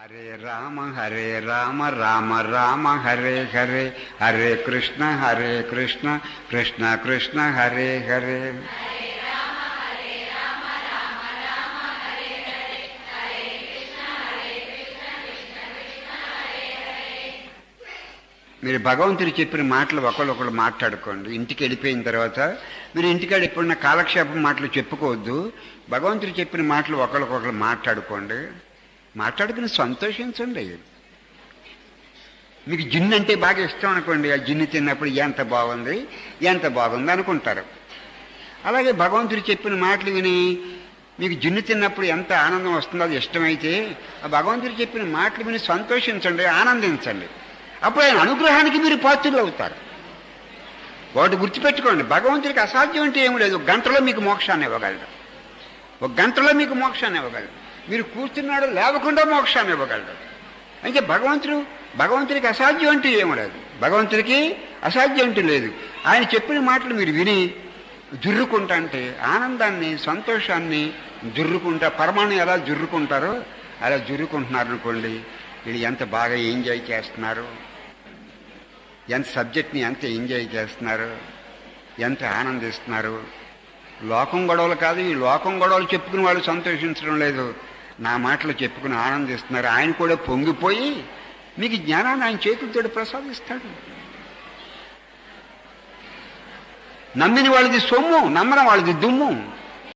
హరే రామ హరే రామ రామ రామ హరే హరే హరే కృష్ణ హరే కృష్ణ కృష్ణ కృష్ణ హరే హరే. మీరు భగవంతుడు చెప్పిన మాటలు ఒకళ్ళొకళ్ళు మాట్లాడుకోండి. ఇంటికి వెళ్ళిపోయిన తర్వాత మీరు ఇంటికాడ ఎప్పుడున్న కాలక్షేపం మాటలు చెప్పుకోవద్దు. భగవంతుడు చెప్పిన మాటలు ఒకళ్ళకొకళ్ళు మాట్లాడుకోండి. మాట్లాడుకుని సంతోషించండి. మీకు జిన్ను అంటే బాగా ఇష్టం అనుకోండి. ఆ జిన్ను తిన్నప్పుడు ఎంత బాగుంది ఎంత బాగుంది అనుకుంటారు. అలాగే భగవంతుడు చెప్పిన మాటలు విని మీకు జిన్ను తిన్నప్పుడు ఎంత ఆనందం వస్తుందో అది ఇష్టమైతే ఆ భగవంతుడు చెప్పిన మాటలు విని సంతోషించండి ఆనందించండి. అప్పుడు ఆయన అనుగ్రహానికి మీరు పాత్రులు అవుతారు. వాటి గుర్తుపెట్టుకోండి. భగవంతుడికి అసాధ్యం అంటే ఏం లేదు. గంటలో మీకు మోక్షాన్ని ఇవ్వగలడు. ఒక గంటలో మీకు మోక్షాన్ని ఇవ్వగలడు. మీరు కూర్చున్నాడు లేవకుండా మోక్షాన్ని ఇవ్వగలడు అంటే భగవంతుడు భగవంతుడికి అసాధ్యం అంటూ ఏమి లేదు. భగవంతుడికి అసాధ్యం అంటూ లేదు. ఆయన చెప్పిన మాటలు మీరు విని జుర్రుకుంటా అంటే ఆనందాన్ని సంతోషాన్ని జుర్రుకుంటా పరమాణం ఎలా జుర్రుకుంటారో అలా జుర్రుకుంటున్నారు అనుకోండి వీళ్ళు ఎంత బాగా ఎంజాయ్ చేస్తున్నారు? ఎంత సబ్జెక్ట్ని ఎంత ఎంజాయ్ చేస్తున్నారు? ఎంత ఆనందిస్తున్నారు? లోకం గొడవలు కాదు ఈ లోకం గొడవలు చెప్పుకుని వాళ్ళు సంతోషించడం లేదు. నా మాటలు చెప్పుకుని ఆనందిస్తున్నారు. ఆయన కూడా పొంగిపోయి మీకు జ్ఞానాన్ని ఆయన చేతులతో ప్రసాదిస్తాడు. నమ్మిన వాళ్ళది సొమ్ము నమ్మని వాళ్ళది దుమ్ము.